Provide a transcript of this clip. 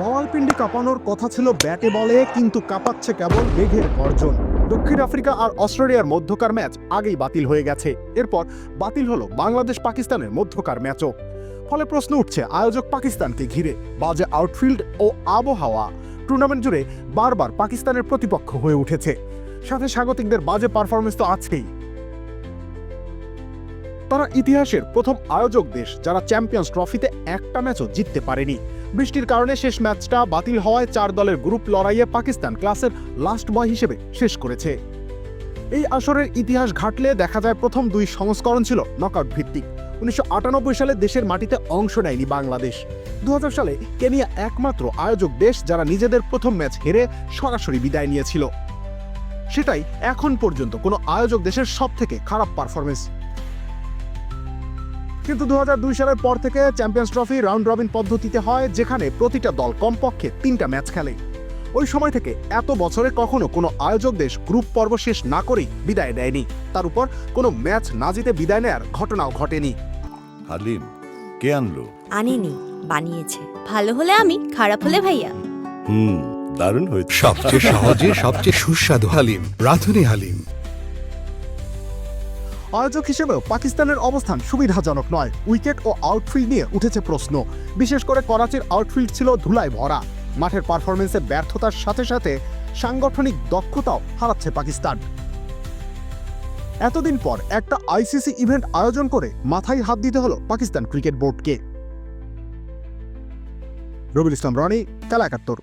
রাওয়ালপিন্ডি কাঁপানোর কথা ছিল ব্যাটে বলে, কিন্তু কাঁপাচ্ছে কেবল বেঘের গর্জন। দক্ষিণ আফ্রিকা আর অস্ট্রেলিয়ার মধ্যকার ম্যাচ আগেই বাতিল হয়ে গেছে। এরপর বাতিল হলো বাংলাদেশ পাকিস্তানের মধ্যকার ম্যাচও। ফলে প্রশ্ন উঠছে, আয়োজক পাকিস্তানকে ঘিরে বাজে আউটফিল্ড ও আবহাওয়া। টুর্নামেন্ট জুড়ে বারবার পাকিস্তানের প্রতিপক্ষ হয়ে উঠেছে। সাথে স্বাগতিকদের বাজে পারফরমেন্স তো আছেই। তারা ইতিহাসের প্রথম আয়োজক দেশ, যারা চ্যাম্পিয়ন্স ট্রফিতে একটা ম্যাচও জিততে পারেনি। বৃষ্টির কারণে শেষ ম্যাচটা বাতিল হওয়ায় চার দলের গ্রুপ লড়াইয়ে পাকিস্তান ক্লাসের লাস্ট বয় হিসেবে শেষ করেছে। এই আসরের ইতিহাস ঘাটলে দেখা যায় প্রথম দুই সংস্করণ ছিল নকআউট ভিত্তিক উনিশশো আটানব্বই সালে দেশের মাটিতে অংশ নেয়নি বাংলাদেশ। দু হাজার সালে কেনিয়া একমাত্র আয়োজক দেশ, যারা নিজেদের প্রথম ম্যাচ হেরে সরাসরি বিদায় নিয়েছিল। সেটাই এখন পর্যন্ত কোনো আয়োজক দেশের সব থেকে খারাপ পারফরমেন্স। কিন্তু দুহাজার দুই সালের পর থেকে চ্যাম্পিয়ন্স ট্রফি রাউন্ড রবিন পদ্ধতিতে হয় যেখানে প্রতিটা দল কমপক্ষে তিনটা ম্যাচ খেলে। ওই সময় থেকে এত বছরে কখনো কোনো আয়োজক দেশ গ্রুপ পর্ব শেষ না করেই বিদায় দেয়নি তার উপর কোনো ম্যাচ না জিতে বিদায় নেয়ার ঘটনাও ঘটেনি। হালিম কে আনলো? আনিনি বানিয়েছে। ভালো হলে আমি খারাপ হলে ভাইয়া। হুম দারুণ হয়েছে। সবচেয়ে সহজে সবচেয়ে সুস্বাদু হালিম রাধুনি হালিম। আয়োজক হিসেবেও পাকিস্তানের অবস্থান সুবিধাজনক নয়। উইকেট ও আউটফিল্ড নিয়ে উঠেছে প্রশ্ন। বিশেষ করে করাচির আউটফিল্ড ছিল ধুলায় ভরা। মাঠের পারফরমেন্সের ব্যর্থতার সাথে সাথে সাংগঠনিক দক্ষতাও হারাচ্ছে পাকিস্তান। এতদিন পর একটা আইসিসি ইভেন্ট আয়োজন করে মাথায় হাত দিতে হলো পাকিস্তান ক্রিকেট বোর্ডকে। রবিউল ইসলাম রনি খেলা একাত্তর